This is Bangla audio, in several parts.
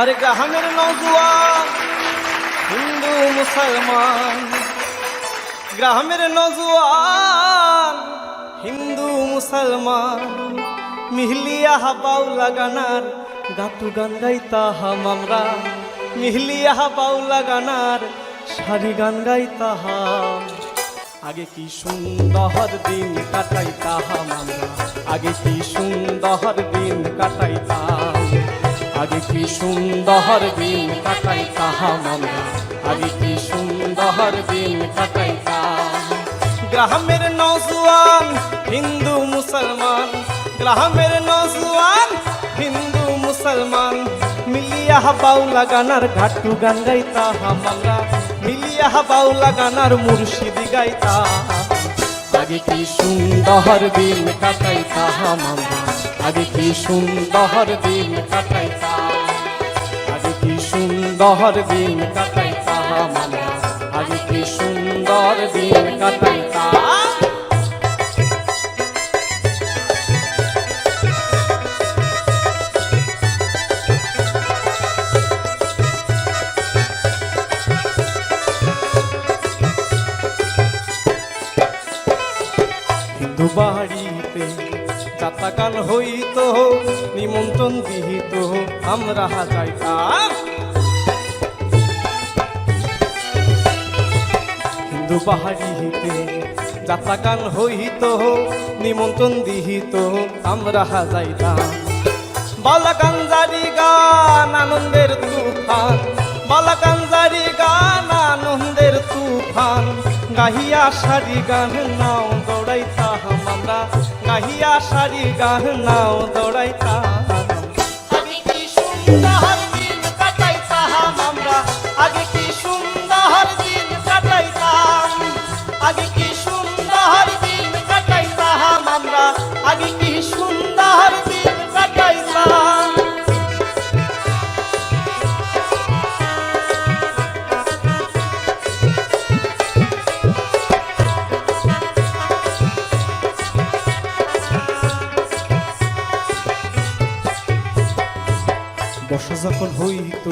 হরে গ্রামের নজুয়ান হিন্দু মুসলমান গ্রামের নজুয়ান হিন্দু মুসলমান মিহলিয়া বাউলা গানার গাতু গান গাইতাহাম আমরা মিহলিয়া বাউলা গানার সারি গান গাইতাহাম আগে কি সুন্দর দিন কাটাইতাম আমরা আগে কি সুন্দর দিন কাটাইতাম আগে কি সুন্দর দিন কাটাইতাম আমরা আগে কি সুন্দর দিন কাটাইতাম গ্রামের নজওয়ান হিন্দু মুসলমান। গ্রামের নজওয়ান হিন্দু মুসলমান। মিলিয়া বাউলা গানার ঘাটু গান গাইতাম আমরা মিলিয়া বাউলা গানার মুর্শিদি গাইতা আগে কি সুন্দর দিন কাটাইতাম আমরা আগে কি সুন্দর দিন কাটাইতাম আগে কি সুন্দর দিন কাটাইতাম আমরা আগে কি সুন্দর দিন কাটাইতাম হিন্দু বাড়িতে যাতাকাল হইত, নিমন্ত্রণ দিহিত, আমরা যাইতাম হিন্দু বাড়িতে যাতাকাল হইত, নিমন্ত্রণ দিহিত, আমরা যাইতাম বালাকাঞ্জারি গান আনন্দের তুফান বালাকাঞ্জারি গান আনন্দের তুফান। গাহিয়া সারি গান নাও, দৌড়াইতাম আমরা। গাহিয়া সারি গান নাও, দৌড়াইতাম। আগে কি সুন্দর বর্ষা যখন হইত,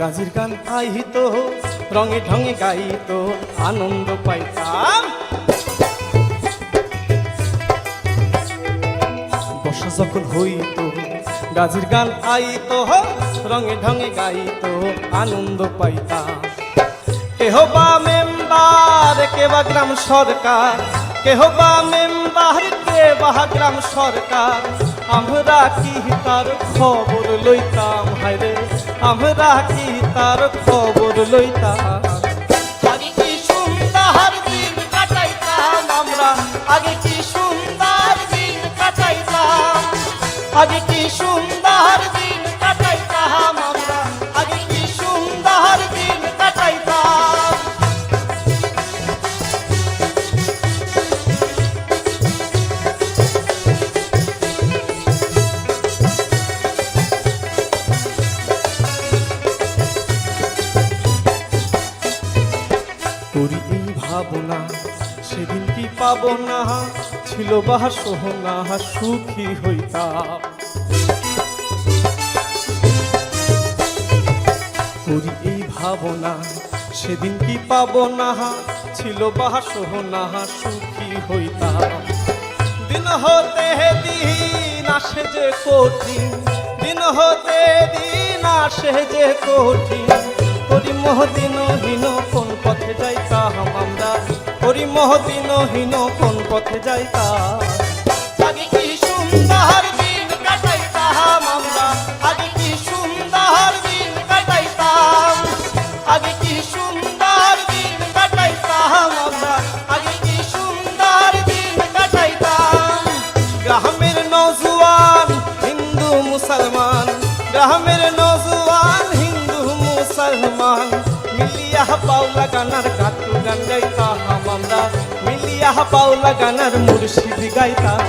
গাজির গান আইত রঙে ঢঙে গাইত, আনন্দ পাইতাম। বর্ষা যখন হইত, গাজির গান আইত রঙে ঢঙে গাইত, আনন্দ পাইতাম। কেহ বা মেম্বার, কে বা গ্রাম সরকার, কেহ বা মেম্বার, কে বা গ্রাম সরকার আমরা কি তার খবর লইতাম? হায়রে আমরা কি তার খবর লইতাম? আগে কি সুন্দর দিন কাটাইতাম? আগে কি সুন্দর দিন এই ভাবনা সেদিন কি পাবো না? ছিল বাহা সোহনা, সুখী হইতাম। করি এই ভাবনা, সেদিন কি পাবো না? ছিল বাহা সোহনা, সুখী হইতাম। দিন হতে দিন আসে যে কঠিন, দিন হতে দিন আসে যে কঠিন। হরি মহদিন হীন কোন পথে যাইতাম আমরা? হরি মহদিন হীন কোন পথে যাইতাম আগে কি সুন্দর দিন কাটাইতাম আমরা? আগে কি সুন্দর দিন কাটাইতাম আগে সুন্দর দিন কাটাইতাম আমরা? আগে কি সুন্দর দিন কাটাইতাম গ্রামের নজওয়ান হিন্দু মুসলমান, গ্রামের নজওয়ান হিন্দু মুসলমান মিলিয়া পাওলা গানার গাতু গান গাইতাম আমরা মিলিয়া পাওলা গানার মুর্শিদ গাইতাম